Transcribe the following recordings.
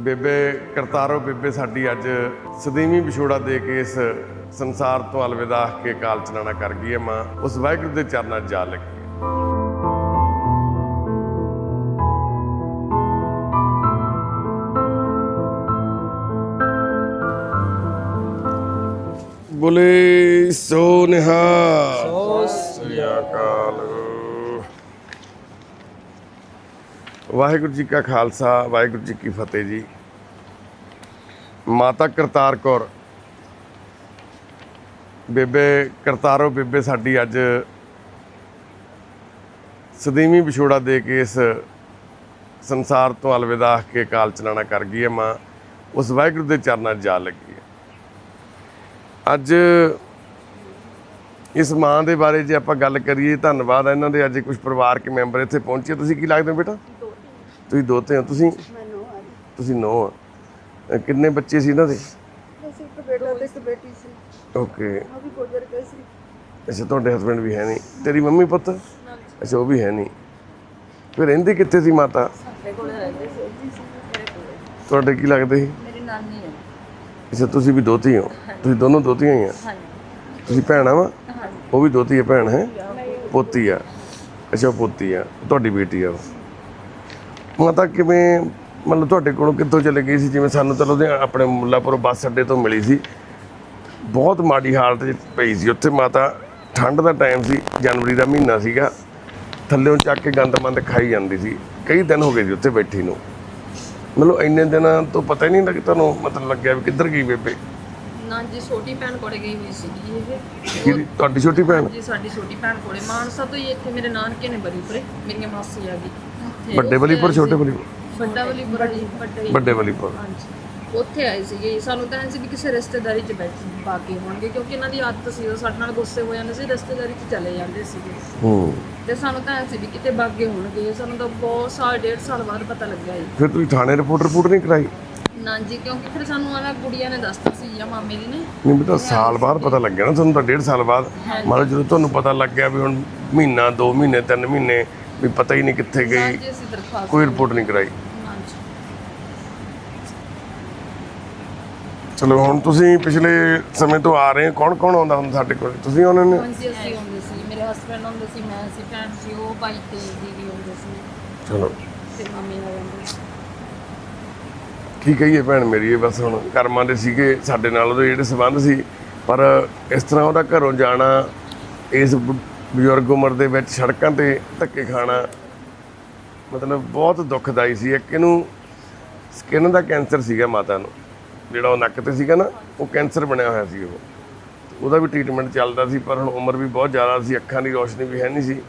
ਬੇਬੇ ਕਰਤਾਰੋ, ਬੇਬੇ ਸਾਡੀ ਅੱਜ ਸਦੀਵੀ ਵਿਛੋੜਾ ਦੇ ਕੇ ਇਸ ਸੰਸਾਰ ਤੋਂ ਅਲਵਿਦਾ ਕੇ ਕਾਲ ਚਲਾਣਾ ਕਰ ਗਈ ਹੈ ਮਾਂ। ਉਸ ਵਾਹਿਗੁਰੂ ਦੇ ਚਰਨਾਂ 'ਚ ਜਾ ਲੱਗੀ ਹੈ। ਬੋਲੇ ਸੋ ਨਿਹਾਲ। ਸ੍ਰੀ ਅਕਾਲ। ਵਾਹਿਗੁਰੂ ਜੀ ਕਾ ਖਾਲਸਾ, ਵਾਹਿਗੁਰੂ ਜੀ ਕੀ ਫਤਿਹ ਜੀ। ਮਾਤਾ ਕਰਤਾਰ ਕੌਰ। ਬੇਬੇ ਕਰਤਾਰੋ, ਬੇਬੇ ਸਾਡੀ ਅੱਜ ਸਦੀਵੀ ਵਿਛੋੜਾ ਦੇ ਕੇ ਇਸ ਸੰਸਾਰ ਤੋਂ ਅਲਵਿਦਾ ਕੇ ਕਾਲ ਚਲਾਣਾ ਕਰ ਗਈ ਹੈ ਮਾਂ। ਉਸ ਵਾਹਿਗੁਰੂ ਦੇ ਚਰਨਾਂ 'ਚ ਜਾ ਲੱਗੀ ਹੈ। ਅੱਜ ਇਸ ਮਾਂ ਦੇ ਬਾਰੇ ਜੇ ਆਪਾਂ ਗੱਲ ਕਰੀਏ, ਧੰਨਵਾਦ ਇਹਨਾਂ ਦੇ ਅੱਜ ਕੁਝ ਪਰਿਵਾਰਕ ਮੈਂਬਰ ਇੱਥੇ ਪਹੁੰਚੇ। ਤੁਸੀਂ ਕੀ ਲੱਗਦੇ ਹੋ ਬੇਟਾ? ਤੁਸੀਂ ਦੋਤੇ ਹੋ ਤੁਸੀਂ? ਤੁਸੀਂ ਨੋ ਆ। ਕਿੰਨੇ ਬੱਚੇ ਸੀ ਇਹਨਾਂ ਦੇ? ਇੱਕ ਬੇਟਾ ਤੇ ਇੱਕ ਬੇਟੀ ਸੀ। ਓਕੇ। ਉਹ ਵੀ ਗੁਜ਼ਰ ਗਏ ਸੀ। ਅੱਛਾ ਤੁਹਾਡੇ ਹਸਬੰਡ ਵੀ ਹੈ ਨਹੀਂ। ਤੇਰੀ ਮੰਮੀ ਪੁੱਤ? ਅੱਛਾ ਉਹ ਵੀ ਹੈ ਨਹੀਂ। ਫਿਰ ਰਹਿੰਦੀ ਕਿੱਥੇ ਸੀ ਮਾਤਾ? ਸਾਡੇ ਕੋਲ ਰਹਿੰਦੇ ਸੀ। ਜੀ ਸੀ ਮੇਰੇ ਕੋਲ। ਤੁਹਾਡੇ ਕੀ ਲੱਗਦੇ ਸੀ? ਮੇਰੀ ਨਾਨੀ ਹੈ ਅੱਛਾ ਤੁਸੀਂ ਵੀ ਦੋਤੀ ਹੋ। ਤੁਸੀਂ ਦੋਨੋਂ ਦੋਤੀਆਂ ਹੀ ਆ? ਹਾਂਜੀ। ਤੁਸੀਂ ਭੈਣਾਂ ਵਾ? ਹਾਂਜੀ। ਉਹ ਵੀ ਦੋਤੀ ਹੈ ਭੈਣ ਹੈ? ਪੋਤੀ ਆ। ਅੱਛਾ ਉਹ ਪੋਤੀ ਆ। ਤੁਹਾਡੀ ਬੇਟੀ ਆ ਉਹ। ਮਾਤਾ ਕਿਵੇਂ ਮਤਲਬ ਤੁਹਾਡੇ ਕੋਲੋਂ ਕਿੱਥੋਂ ਚਲੇ ਗਈ ਸੀ? ਜਿਵੇਂ ਸਾਨੂੰ ਤਾਂ ਉਹਦੇ ਆਪਣੇ ਮੁੱਲਾਪੁਰ ਬੱਸ ਅੱਡੇ ਤੋਂ ਮਿਲੀ ਸੀ। ਬਹੁਤ ਮਾੜੀ ਹਾਲਤ 'ਚ ਪਈ ਸੀ। ਉੱਥੇ ਮਾਤਾ ਠੰਡ ਦਾ ਟਾਈਮ ਸੀ ਜਨਵਰੀ ਦਾ ਮਹੀਨਾ ਸੀਗਾ। ਥੱਲੇੋਂ ਚੱਕ ਕੇ ਗੰਦ ਮੰਦ ਖਾਈ ਜਾਂਦੀ ਸੀ। ਕਈ ਦਿਨ ਹੋ ਗਏ ਸੀ ਉੱਥੇ ਬੈਠੀ ਨੂੰ। ਮਤਲਬ ਇੰਨੇ ਦਿਨਾਂ ਤੋਂ ਪਤਾ ਹੀ ਨਹੀਂ ਲੱਗ ਤੁਹਾਨੂੰ ਮਤਲਬ ਲੱਗਿਆ ਵੀ ਕਿੱਧਰ ਗਈ ਬੇਬੇ? ਨਾ ਜੀ ਛੋਟੀ ਭੈਣ ਕੋਲੇ ਗਈ ਹੋਈ ਸੀਗੀ ਇਹ। ਤੁਹਾਡੀ ਛੋਟੀ ਭੈਣ? ਜੀ ਸਾਡੀ ਛੋਟੀ ਭੈਣ ਕੋਲੇ। ਮਾਨਸਾ ਤੋਂ ਹੀ ਇੱਥੇ ਮੇਰੇ ਨਾਨਕੇ ਨੇ ਬਰੀਪੁਰੇ ਮੇਰੀਆਂ ਮਾਸੀ ਆ ਗਈ। ਵੱਡੇ ਵਲੀਪੁਰ ਛੋਟੇ ਵਲੀਪੁਰ ਵੱਡਾ ਵਲੀਪੁਰ ਜੀ ਵੱਡਾ ਹੀ ਵੱਡੇ ਵਲੀਪੁਰ ਹਾਂਜੀ। ਉੱਥੇ ਆਏ ਸੀਗੇ। ਸਾਨੂੰ ਤਾਂ ਐਂ ਸੀ ਵੀ ਕਿਸੇ ਰਿਸ਼ਤੇਦਾਰੀ 'ਚ ਬੈਠ ਬਾਕੀ ਹੋਣਗੇ ਕਿਉਂਕਿ ਇਹਨਾਂ ਦੀ ਆਦਤ ਸੀ ਉਹ ਸਾਡੇ ਨਾਲ ਗੁੱਸੇ ਹੋ ਜਾਂਦੇ ਸੀ ਰਿਸ਼ਤੇਦਾਰੀ 'ਚ ਚਲੇ ਜਾਂਦੇ ਸੀਗੇ। ਹੂੰ। ਤੇ ਸਾਨੂੰ ਤਾਂ ਐਂ ਸੀ ਵੀ ਕਿਤੇ ਬਾਗੇ ਹੋਣਗੇ। ਸਾਨੂੰ ਤਾਂ ਬਹੁਤ ਸਾਲ ਡੇਢ ਸਾਲ ਬਾਅਦ ਪਤਾ ਲੱਗਿਆ ਜੀ। ਫਿਰ ਤੁਸੀਂ ਥਾਣੇ ਰਿਪੋਰਟ ਰਿਪੋਰਟ ਨਹੀਂ ਕਰਾਈ? ਨਾ ਜੀ ਕਿਉਂਕਿ ਫਿਰ ਸਾਨੂੰ ਆਹ ਕੁੜੀਆਂ ਨੇ ਦੱਸਤਾ ਸੀ ਜਾਂ ਮਾਮੇ ਦੀ ਨੇ। ਨਹੀਂ ਬੇਟਾ ਸਾਲ ਬਾਅਦ ਪਤਾ ਲੱਗਿਆ ਨਾ ਤੁਹਾਨੂੰ ਤਾਂ ਡੇਢ ਸਾਲ ਬਾਅਦ। ਮਤਲਬ ਜਦੋਂ ਤੁਹਾਨੂੰ ਪਤਾ ਲੱਗਿਆ ਵੀ ਹੁਣ ਮਹੀਨਾ 2 ਮਹੀਨੇ 3 ਮਹੀਨੇ ਵੀ ਪਤਾ ਹੀ ਨਹੀਂ ਕਿੱਥੇ ਗਈ। ਜੀ ਅਸੀਂ ਦਰਖਾਸਤ ਕੋਈ ਰਿਪੋਰਟ ਨਹੀਂ ਕਰਾਈ। ਹਾਂਜੀ। ਚਲੋ ਹੁਣ ਤੁਸੀਂ ਪਿਛਲੇ ਸਮੇਂ ਤੋਂ ਆ ਰਹੇ ਕੌਣ ਕੌਣ ਆਉਂਦਾ ਹੁੰਦਾ ਸਾਡੇ ਕੋਲ? ਤੁਸੀਂ ਉਹਨਾਂ ਨੇ? ਹਾਂਜੀ ਅਸੀਂ ਹੁੰਦੇ ਸੀ। ਮੇਰੇ ਹਸਬੰਡ ਹੁੰਦੇ ਸੀ ਮੈਂ ਸੀ ਭੈਣ ਸੀ ਉਹ ਭਾਈ ਤੇ ਦੀਦੀ ਹੁੰਦੇ ਸੀ। ਚਲੋ। ਤੇ ਮੰਮੀ ਨਾਲ ਹੁੰਦੇ ਸੀ ਕੀ ਕਹੀਏ ਭੈਣ ਮੇਰੀ ਇਹ ਬਸ ਹੁਣ ਕਰਮਾਂ ਦੇ ਸੀਗੇ ਸਾਡੇ ਨਾਲ ਉਹਦੇ ਜਿਹੜੇ ਸਬੰਧ ਸੀ। ਪਰ ਇਸ ਤਰ੍ਹਾਂ ਉਹਦਾ ਘਰੋਂ ਜਾਣਾ ਇਸ ਬ- ਬਜ਼ੁਰਗ ਉਮਰ ਦੇ ਵਿੱਚ ਸੜਕਾਂ ਤੇ ਧੱਕੇ ਖਾਣਾ ਮਤਲਬ ਬਹੁਤ ਦੁਖਦਾਈ ਸੀ। ਇੱਕ ਇਹਨੂੰ ਸਕਿਨ ਦਾ ਕੈਂਸਰ ਸੀਗਾ ਮਾਤਾ ਨੂੰ। ਜਿਹੜਾ ਉਹ ਨੱਕ ਤੇ ਸੀਗਾ ਨਾ, ਉਹ ਕੈਂਸਰ ਬਣਿਆ ਹੋਇਆ ਸੀ ਉਹ। ਉਹਦਾ ਵੀ ਟ੍ਰੀਟਮੈਂਟ ਚੱਲਦਾ ਸੀ, ਪਰ ਹੁਣ ਉਮਰ ਵੀ ਬਹੁਤ ਜ਼ਿਆਦਾ ਸੀ, ਅੱਖਾਂ ਦੀ ਰੋਸ਼ਨੀ ਵੀ ਹੈ ਨਹੀਂ ਸੀ।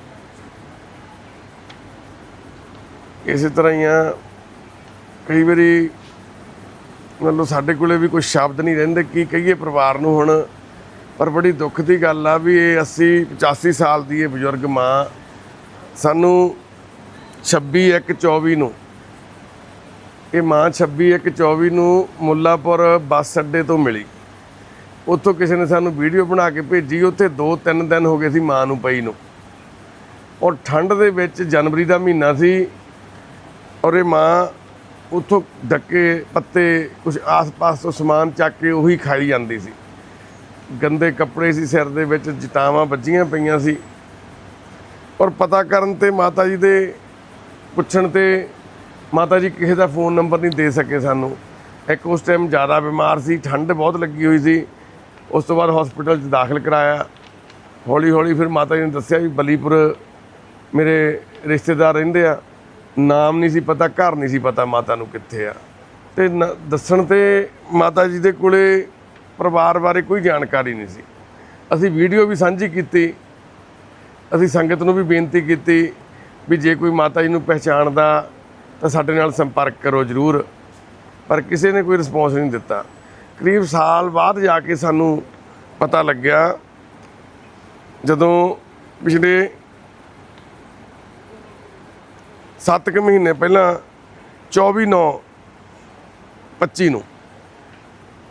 ਇਸੇ ਤਰ੍ਹਾਂ ਹੀ ਆ, ਕਈ ਵਾਰੀ ਮਤਲਬ ਸਾਡੇ ਕੋਲੇ ਵੀ ਕੋਈ ਸ਼ਬਦ ਨਹੀਂ ਰਹਿੰਦੇ, ਕੀ ਕਹੀਏ ਪਰਿਵਾਰ ਨੂੰ ਹੁਣ। ਪਰ ਬੜੀ ਦੁੱਖ ਦੀ ਗੱਲ ਆ ਵੀ ਇਹ 80 85 ਸਾਲ ਦੀ ਇਹ ਬਜ਼ੁਰਗ ਮਾਂ ਸਾਨੂੰ 26 1 24 ਨੂੰ, ਇਹ ਮਾਂ 26 1 24 ਨੂੰ ਮੁੱਲਾਪੁਰ ਬੱਸ ਅੱਡੇ ਤੋਂ ਮਿਲੀ। ਉੱਥੋਂ ਕਿਸੇ ਨੇ ਸਾਨੂੰ ਵੀਡੀਓ ਬਣਾ ਕੇ ਭੇਜੀ, ਉੱਥੇ 2-3 ਦਿਨ ਹੋ ਗਏ ਸੀ ਮਾਂ ਨੂੰ ਪਈ ਨੂੰ। ਔਰ ਠੰਡ ਦੇ ਵਿੱਚ ਜਨਵਰੀ ਦਾ ਮਹੀਨਾ ਸੀ ਔਰ ਇਹ ਮਾਂ ਉੱਥੋਂ ਡੱਕੇ, ਪੱਤੇ ਕੁਝ ਆਸ-ਪਾਸ ਤੋਂ ਸਮਾਨ ਚੱਕ ਕੇ ਉਹੀ ਖਾਈ ਜਾਂਦੀ ਸੀ। ਗੰਦੇ ਕੱਪੜੇ ਸੀ ਸਿਰ ਦੇ ਵਿੱਚ ਜਟਾਵਾਂ ਵੱਜੀਆਂ ਪਈਆਂ ਸੀ। ਔਰ ਪਤਾ ਕਰਨ ਤੇ ਮਾਤਾ ਜੀ ਦੇ ਪੁੱਛਣ ਤੇ ਮਾਤਾ ਜੀ ਕਿਸੇ ਦਾ ਫੋਨ ਨੰਬਰ ਨਹੀਂ ਦੇ ਸਕੇ ਸਾਨੂੰ। ਇੱਕ ਉਸ ਟਾਈਮ ਜ਼ਿਆਦਾ ਬਿਮਾਰ ਸੀ, ਠੰਡ ਬਹੁਤ ਲੱਗੀ ਹੋਈ ਸੀ। ਉਸ ਤੋਂ ਬਾਅਦ ਹਸਪੀਟਲ 'ਚ ਦਾਖਲ ਕਰਾਇਆ। ਹੌਲੀ ਹੌਲੀ ਫਿਰ ਮਾਤਾ ਜੀ ਨੇ ਦੱਸਿਆ ਵੀ ਬਲੀਪੁਰ ਮੇਰੇ ਰਿਸ਼ਤੇਦਾਰ ਰਹਿੰਦੇ ਆ। ਨਾਮ ਨਹੀਂ ਸੀ ਪਤਾ, ਘਰ ਨਹੀਂ ਸੀ ਪਤਾ ਮਾਤਾ ਨੂੰ ਕਿੱਥੇ ਆ। ਤੇ ਨ- ਦੱਸਣ ਤੇ ਮਾਤਾ ਜੀ ਦੇ ਕੋਲੇ ਪਰਿਵਾਰ ਬਾਰੇ ਕੋਈ ਜਾਣਕਾਰੀ ਨਹੀਂ ਸੀ। ਅਸੀਂ ਵੀਡੀਓ ਵੀ ਸਾਂਝੀ ਕੀਤੀ। ਅਸੀਂ ਸੰਗਤ ਨੂੰ ਵੀ ਬੇਨਤੀ ਕੀਤੀ ਵੀ ਜੇ ਕੋਈ ਮਾਤਾ ਜੀ ਨੂੰ ਪਹਿਚਾਣਦਾ, ਤਾਂ ਸਾਡੇ ਨਾਲ ਸੰਪਰਕ ਕਰੋ ਜਰੂਰ। ਪਰ ਕਿਸੇ ਨੇ ਕੋਈ ਰਿਸਪੌਂਸ ਨਹੀਂ ਦਿੱਤਾ। ਕਰੀਬ ਸਾਲ ਬਾਅਦ ਜਾ ਕੇ ਸਾਨੂੰ ਪਤਾ ਲੱਗਿਆ, ਜਦੋਂ ਪਿਛਲੇ 7 ਕੁ ਮਹੀਨੇ ਪਹਿਲਾਂ 24 9 25 ਨੂੰ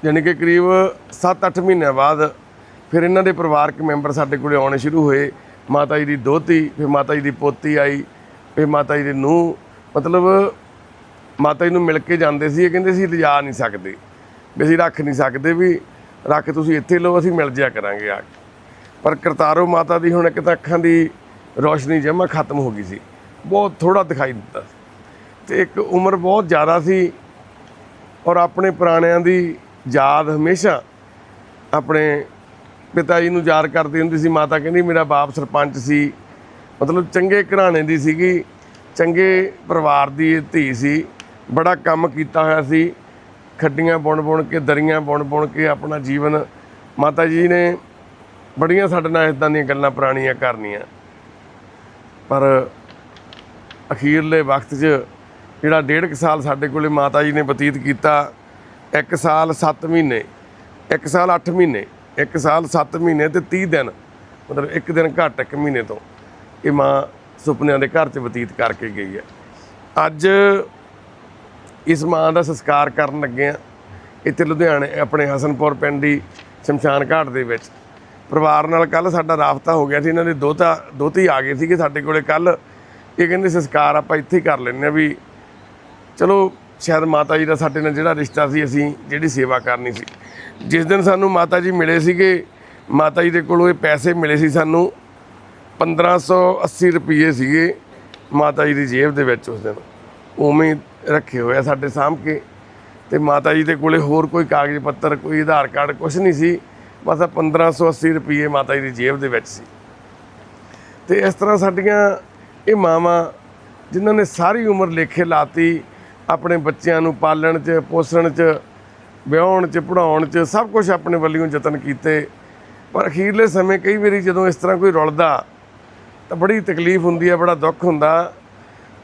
ਯਾਨੀ ਕਿ ਕਰੀਬ 7-8 ਮਹੀਨਿਆਂ ਬਾਅਦ ਫਿਰ ਇਹਨਾਂ ਦੇ ਪਰਿਵਾਰਕ ਮੈਂਬਰ ਸਾਡੇ ਕੋਲੇ ਆਉਣੇ ਸ਼ੁਰੂ ਹੋਏ। ਮਾਤਾ ਜੀ ਦੀ ਦੋਤੀ ਫਿਰ ਮਾਤਾ ਜੀ ਦੀ ਪੋਤੀ ਆਈ, ਫਿਰ ਮਾਤਾ ਜੀ ਦੇ ਨੂੰਹ। ਮਤਲਬ ਮਾਤਾ ਜੀ ਨੂੰ ਮਿਲ ਕੇ ਜਾਂਦੇ ਸੀ ਇਹ ਕਹਿੰਦੇ ਸੀ ਲਿਜਾ ਨਹੀਂ ਸਕਦੇ, ਵੀ ਅਸੀਂ ਰੱਖ ਨਹੀਂ ਸਕਦੇ ਵੀ, ਰੱਖ ਤੁਸੀਂ ਇੱਥੇ ਲਓ, ਅਸੀਂ ਮਿਲ ਜਿਆ ਕਰਾਂਗੇ ਆ ਕੇ। ਪਰ ਕਰਤਾਰੋ ਮਾਤਾ ਦੀ ਹੁਣ ਇੱਕ ਤਾਂ ਅੱਖਾਂ ਦੀ ਰੋਸ਼ਨੀ ਜਮਾ ਖਤਮ ਹੋ ਗਈ ਸੀ। ਬਹੁਤ ਥੋੜਾ ਦਿਖਾਈ ਦਿੱਤਾ ਸੀ। ਤੇ ਇੱਕ ਉਮਰ ਬਹੁਤ ਜ਼ਿਆਦਾ ਸੀ ਔਰ ਆਪਣੇ ਪੁਰਾਣਿਆਂ ਦੀ ਯਾਦ ਹਮੇਸ਼ਾ ਆਪਣੇ ਪਿਤਾ ਜੀ ਨੂੰ ਯਾਦ ਕਰਦੀ ਹੁੰਦੀ ਸੀ। ਮਾਤਾ ਕਹਿੰਦੀ, ਮੇਰਾ ਬਾਪ ਸਰਪੰਚ ਸੀ। ਮਤਲਬ ਚੰਗੇ ਘਰਾਣੇ ਦੀ ਸੀਗੀ, ਚੰਗੇ ਪਰਿਵਾਰ ਦੀ ਇਹ ਧੀ ਸੀ। ਬੜਾ ਕੰਮ ਕੀਤਾ ਹੋਇਆ ਸੀ। ਖੱਡੀਆਂ ਬੁਣ ਬੁਣ ਕੇ, ਦਰੀਆਂ ਬੁਣ ਬੁਣ ਕੇ ਆਪਣਾ ਜੀਵਨ ਮਾਤਾ ਜੀ ਨੇ ਬੜੀਆਂ ਸਾਡੇ ਨਾਲ ਇਦਾਂ ਦੀਆਂ ਗੱਲਾਂ ਪੁਰਾਣੀਆਂ ਕਰਨੀਆਂ। ਪਰ ਅਖੀਰਲੇ ਵਕਤ 'ਚ ਜਿਹੜਾ ਡੇਢ ਕੁ ਸਾਲ ਸਾਡੇ ਕੋਲੇ ਮਾਤਾ ਜੀ ਨੇ ਬਤੀਤ ਕੀਤਾ ਇੱਕ ਸਾਲ 7 ਮਹੀਨੇ, ਇੱਕ ਸਾਲ 8 ਮਹੀਨੇ, ਇੱਕ ਸਾਲ 7 ਮਹੀਨੇ ਤੇ 30 ਦਿਨ, ਮਤਲਬ ਇੱਕ ਦਿਨ ਘੱਟ ਇੱਕ ਮਹੀਨੇ ਤੋਂ ਇਹ ਮਾਂ ਸੁਪਨਿਆਂ ਦੇ ਘਰ 'ਚ ਬਤੀਤ ਕਰਕੇ ਗਈ ਹੈ। ਅੱਜ ਇਸ ਮਾਂ ਦਾ ਸੰਸਕਾਰ ਕਰਨ ਲੱਗੇ ਆ ਇੱਥੇ ਲੁਧਿਆਣੇ, ਆਪਣੇ ਹਸਨਪੁਰ ਪਿੰਡ ਦੀ ਸ਼ਮਸ਼ਾਨ ਘਾਟ ਦੇ ਵਿੱਚ। ਪਰਿਵਾਰ ਨਾਲ ਕੱਲ ਸਾਡਾ ਰਾਬਤਾ ਹੋ ਗਿਆ ਸੀ, ਇਹਨਾਂ ਦੇ ਦੋਤਾ, ਦੋਤੀ ਆ ਗਏ ਸੀਗੇ ਸਾਡੇ ਕੋਲੇ ਕੱਲ ਇਹ ਕਹਿੰਦੇ ਸੰਸਕਾਰ ਆਪਾਂ ਇੱਥੇ ਕਰ ਲੈਂਦੇ ਆ ਵੀ ਚਲੋ ਸ਼ਾਇਦ ਮਾਤਾ ਜੀ ਦਾ ਸਾਡੇ ਨਾਲ ਜਿਹੜਾ ਰਿਸ਼ਤਾ ਸੀ, ਅਸੀਂ ਜਿਹੜੀ ਸੇਵਾ ਕਰਨੀ ਸੀ। ਜਿਸ ਦਿਨ ਸਾਨੂੰ ਮਾਤਾ ਜੀ ਮਿਲੇ ਸੀਗੇ, ਮਾਤਾ ਜੀ ਦੇ ਕੋਲੋਂ ਇਹ ਪੈਸੇ ਮਿਲੇ ਸੀ ਸਾਨੂੰ। 1580 ਰੁਪਏ ਸੀਗੇ ਮਾਤਾ ਜੀ ਦੀ ਜੇਬ ਦੇ ਵਿੱਚ ਉਸ ਦਿਨ। ਉਵੇਂ ਰੱਖੇ ਹੋਏ ਆ ਸਾਡੇ ਸਾਹਮ ਕੇ ਤੇ ਮਾਤਾ ਜੀ ਦੇ ਕੋਲੇ ਹੋਰ ਕੋਈ ਕਾਗਜ਼ ਪੱਤਰ, ਕੋਈ ਆਧਾਰ ਕਾਰਡ ਕੁਝ ਨਹੀਂ ਸੀ। ਬਸ ਆਹ 1580 ਰੁਪਏ ਮਾਤਾ ਜੀ ਦੀ ਜੇਬ ਦੇ ਵਿੱਚ ਸੀ। ਤੇ ਇਸ ਤਰ੍ਹਾਂ ਸਾਡੀਆਂ ਇਹ ਮਾਵਾਂ, ਜਿਨ੍ਹਾਂ ਨੇ ਸਾਰੀ ਉਮਰ ਲੇਖੇ ਲਾਤੀ ਆਪਣੇ ਬੱਚਿਆਂ ਨੂੰ ਪਾਲਣ 'ਚ, ਪੋਸਣ 'ਚ, ਵਿਆਹਣ 'ਚ ਪੜਾਉਣ 'ਚ, ਸਭ ਕੁਝ ਆਪਣੇ ਵੱਲੋਂ ਯਤਨ ਕੀਤੇ। ਪਰ ਅਖੀਰਲੇ ਸਮੇਂ ਕਈ ਵਾਰੀ ਜਦੋਂ ਇਸ ਤਰ੍ਹਾਂ ਕੋਈ ਰੁਲਦਾ, ਤਾਂ ਬੜੀ ਤਕਲੀਫ ਹੁੰਦੀ ਹੈ, ਬੜਾ ਦੁੱਖ ਹੁੰਦਾ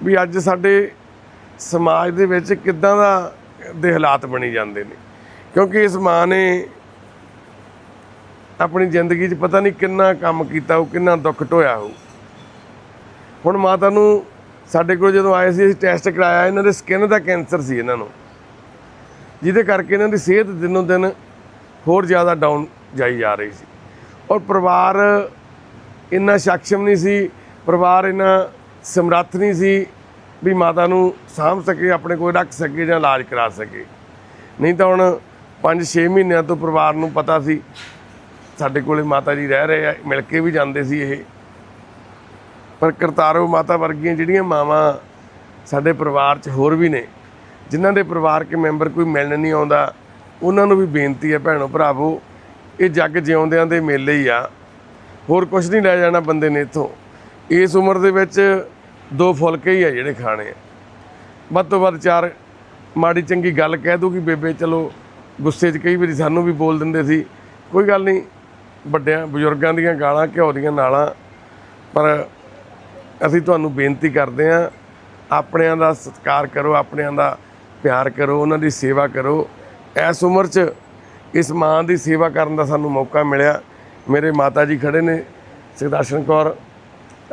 ਵੀ ਅੱਜ ਸਾਡੇ ਸਮਾਜ ਦੇ ਵਿੱਚ ਕਿੱਦਾਂ ਦਾ ਦੇ ਹਾਲਾਤ ਬਣੀ ਜਾਂਦੇ ਨੇ। ਕਿਉਂਕਿ ਇਸ ਮਾਂ ਨੇ ਆਪਣੀ ਜ਼ਿੰਦਗੀ 'ਚ ਪਤਾ ਨਹੀਂ ਕਿੰਨਾ ਕੰਮ ਕੀਤਾ ਉਹ ਕਿੰਨਾ ਦੁੱਖ ਢੋਇਆ ਹੋਊ। ਹੁਣ ਮਾਤਾ ਨੂੰ ਸਾਡੇ ਕੋਲ ਜਦੋਂ ਆਏ ਸੀ, ਅਸੀਂ ਟੈਸਟ ਕਰਾਇਆ, ਇਹਨਾਂ ਦੇ ਸਕਿਨ ਦਾ ਕੈਂਸਰ ਸੀ ਇਹਨਾਂ ਨੂੰ। ਜਿਹਦੇ ਕਰਕੇ ਇਹਨਾਂ ਦੀ ਸਿਹਤ ਦਿਨੋਂ ਦਿਨ ਹੋਰ ਜ਼ਿਆਦਾ ਡਾਊਨ ਜਾਈ ਜਾ ਰਹੀ ਸੀ। ਔਰ ਪਰਿਵਾਰ ਇੰਨਾ ਸક્ષਮ ਨਹੀਂ ਸੀ, ਪਰਿਵਾਰ ਇੰਨਾ ਸਮਰੱਥ ਨਹੀਂ ਸੀ ਵੀ ਮਾਤਾ ਨੂੰ ਸਾਂਭ ਸਕੇ, ਆਪਣੇ ਕੋਲ ਰੱਖ ਸਕੇ ਜਾਂ ਇਲਾਜ ਕਰਾ ਸਕੇ। ਨਹੀਂ ਤਾਂ ਹੁਣ 5-6 ਮਹੀਨਿਆਂ ਤੋਂ ਪਰਿਵਾਰ ਨੂੰ ਪਤਾ ਸੀ, ਸਾਡੇ ਕੋਲੇ ਮਾਤਾ ਜੀ ਰਹਿ ਰਹੇ ਆ, ਮਿਲ ਕੇ ਵੀ ਜਾਂਦੇ ਸੀ ਇਹ। ਪਰ ਕਰਤਾਰੋ ਮਾਤਾ ਵਰਗੀਆਂ ਜਿਹੜੀਆਂ ਮਾਵਾਂ ਸਾਡੇ ਪਰਿਵਾਰ 'ਚ ਹੋਰ ਵੀ ਨੇ, ਜਿਨ੍ਹਾਂ ਦੇ ਪਰਿਵਾਰਕ ਮੈਂਬਰ ਕੋਈ ਮਿਲਣ ਨਹੀਂ ਆਉਂਦਾ, ਉਹਨਾਂ ਨੂੰ ਵੀ ਬੇਨਤੀ ਹੈ ਭੈਣੋ ਭਰਾਵੋ, ਇਹ ਜੱਗ ਜਿਉਂਦਿਆਂ ਦੇ ਮੇਲੇ ਹੀ ਆ। ਹੋਰ ਕੁਝ ਨਹੀਂ ਲੈ ਜਾਣਾ ਬੰਦੇ ਨੇ ਇੱਥੋਂ। ਇਸ ਉਮਰ ਦੇ ਵਿੱਚ ਦੋ ਫੁਲਕੇ ਹੀ ਆ ਜਿਹੜੇ ਖਾਣੇ ਆ। ਵੱਧ ਤੋਂ ਵੱਧ ਚਾਰ ਮਾੜੀ ਚੰਗੀ ਗੱਲ ਕਹਿ ਦੂਗੀ ਬੇਬੇ, ਚਲੋ ਗੁੱਸੇ 'ਚ ਕਈ ਵਾਰੀ ਸਾਨੂੰ ਵੀ ਬੋਲ ਦਿੰਦੇ ਸੀ। ਕੋਈ ਗੱਲ ਨਹੀਂ, ਵੱਡਿਆਂ ਬਜ਼ੁਰਗਾਂ ਦੀਆਂ ਗਾਲਾਂ, ਘਿਓ ਦੀਆਂ ਨਾਲਾਂ, ਪਰ ਅਸੀਂ ਤੁਹਾਨੂੰ ਬੇਨਤੀ ਕਰਦੇ ਹਾਂ, ਆਪਣਿਆਂ ਦਾ ਸਤਿਕਾਰ ਕਰੋ, ਆਪਣਿਆਂ ਦਾ ਪਿਆਰ ਕਰੋ, ਉਹਨਾਂ ਦੀ ਸੇਵਾ ਕਰੋ। ਇਸ ਉਮਰ 'ਚ ਇਸ ਮਾਂ ਦੀ ਸੇਵਾ ਕਰਨ ਦਾ ਸਾਨੂੰ ਮੌਕਾ ਮਿਲਿਆ। ਮੇਰੇ ਮਾਤਾ ਜੀ ਖੜੇ ਨੇ ਸੁਦਰਸ਼ਨ ਕੌਰ।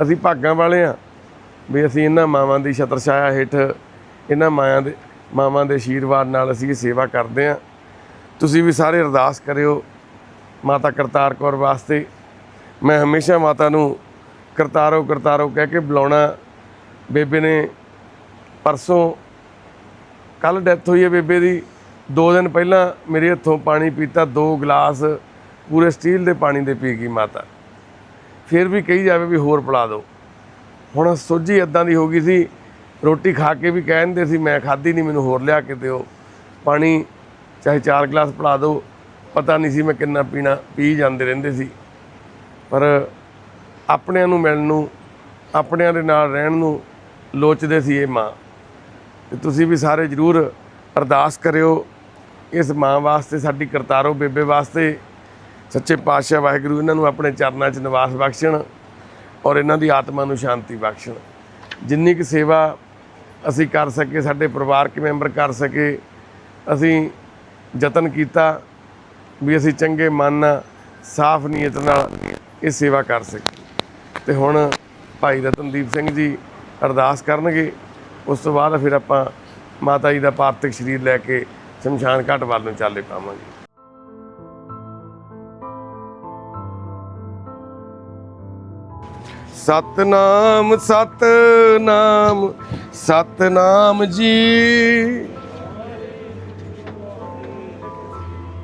ਅਸੀਂ ਭਾਗਾਂ ਵਾਲੇ ਆ ਵੀ ਅਸੀਂ ਇਹਨਾਂ ਮਾਵਾਂ ਦੀ ਛਤਰ ਛਾਇਆ ਹੇਠ, ਇਹਨਾਂ ਮਾਆਂ ਦੇ, ਮਾਵਾਂ ਦੇ ਆਸ਼ੀਰਵਾਦ ਨਾਲ ਅਸੀਂ ਇਹ ਸੇਵਾ ਕਰਦੇ ਆ ਤੁਸੀਂ ਵੀ ਸਾਰੇ ਅਰਦਾਸ ਕਰਿਓ ਮਾਤਾ ਕਰਤਾਰ ਕੌਰ ਵਾਸਤੇ। ਮੈਂ ਹਮੇਸ਼ਾ ਮਾਤਾ ਨੂੰ ਕਰਤਾਰੋ ਕਰਤਾਰੋ ਕਹਿ ਕੇ ਬੁਲਾਉਣਾ ਬੇਬੇ ਨੇ। ਪਰਸੋਂ ਕੱਲ ਡੈਥ ਹੋਈ ਹੈ ਬੇਬੇ ਦੀ। 2 ਦਿਨ ਪਹਿਲਾਂ ਮੇਰੇ ਹੱਥੋਂ ਪਾਣੀ ਪੀਤਾ, ਦੋ ਗਲਾਸ ਪੂਰੇ ਸਟੀਲ ਦੇ ਪਾਣੀ ਦੇ ਪੀ ਗਈ ਮਾਤਾ। ਫਿਰ ਵੀ ਕਹੀ ਜਾਵੇ ਵੀ ਹੋਰ ਪਿਲਾ ਦਿਓ। ਹੁਣ ਸੋਝੀ ਇਦਾਂ ਦੀ ਹੋ ਗਈ ਸੀ, ਰੋਟੀ ਖਾ ਕੇ ਵੀ ਕਹਿੰਦੇ ਸੀ, ਮੈਂ ਖਾਧੀ ਨਹੀਂ, ਮੈਨੂੰ ਹੋਰ ਲਿਆ ਕੇ ਦਿਓ। ਪਾਣੀ ਚਾਹੇ 4 ਗਲਾਸ ਪਿਲਾ ਦਿਓ, ਪਤਾ ਨਹੀਂ ਸੀ ਮੈਂ ਕਿੰਨਾ ਪੀਣਾ, ਪੀ ਜਾਂਦੇ ਰਹਿੰਦੇ ਸੀ। ਪਰ ਆਪਣਿਆਂ ਨੂੰ ਮਿਲਣ ਨੂੰ, ਆਪਣਿਆਂ ਦੇ ਨਾਲ ਰਹਿਣ ਨੂੰ ਲੋਚਦੇ ਸੀ ਇਹ ਮਾਂ। ਤੇ ਤੁਸੀਂ ਵੀ ਸਾਰੇ ਜਰੂਰ ਅਰਦਾਸ ਕਰਿਓ ਇਸ ਮਾਂ ਵਾਸਤੇ, ਸਾਡੀ ਕਰਤਾਰੋ ਬੇਬੇ ਵਾਸਤੇ। ਸੱਚੇ ਪਾਤਸ਼ਾਹ ਵਾਹਿਗੁਰੂ, ਇਹਨਾਂ ਨੂੰ ਆਪਣੇ ਚਰਨਾਂ 'ਚ ਨਿਵਾਸ ਬਖਸ਼ਣ ਔਰ ਇਹਨਾਂ ਦੀ ਆਤਮਾ ਨੂੰ ਸ਼ਾਂਤੀ ਬਖਸ਼ਣ। ਜਿੰਨੀ ਕੁ ਸੇਵਾ ਅਸੀਂ ਕਰ ਸਕੇ ਸਾਡੇ ਪਰਿਵਾਰਕ ਮੈਂਬਰ ਕਰ ਸਕੇ ਅਸੀਂ ਯਤਨ ਕੀਤਾ ਵੀ ਅਸੀਂ ਚੰਗੇ ਮਨ ਨਾਲ, ਸਾਫ਼ ਨੀਅਤ ਨਾਲ ਇਹ ਸੇਵਾ ਕਰ ਸਕੀਏ। ਤੇ ਹੁਣ ਭਾਈ ਰਤਨਦੀਪ ਸਿੰਘ ਜੀ ਅਰਦਾਸ ਕਰਨਗੇ, ਉਸ ਤੋਂ ਬਾਅਦ ਫਿਰ ਆਪਾਂ ਮਾਤਾ ਜੀ ਦਾ ਪਾਰਥਿਕ ਸਰੀਰ ਲੈ ਕੇ ਸ਼ਮਸ਼ਾਨ ਘਾਟ ਵੱਲ ਨੂੰ ਚੱਲੇ ਪਾਵਾਂਗੇ। ਸਤਨਾਮ ਸਤਨਾਮ ਸਤਨਾਮ ਜੀ।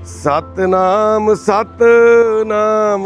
ਸਤਨਾਮ ਸਤਨਾਮ।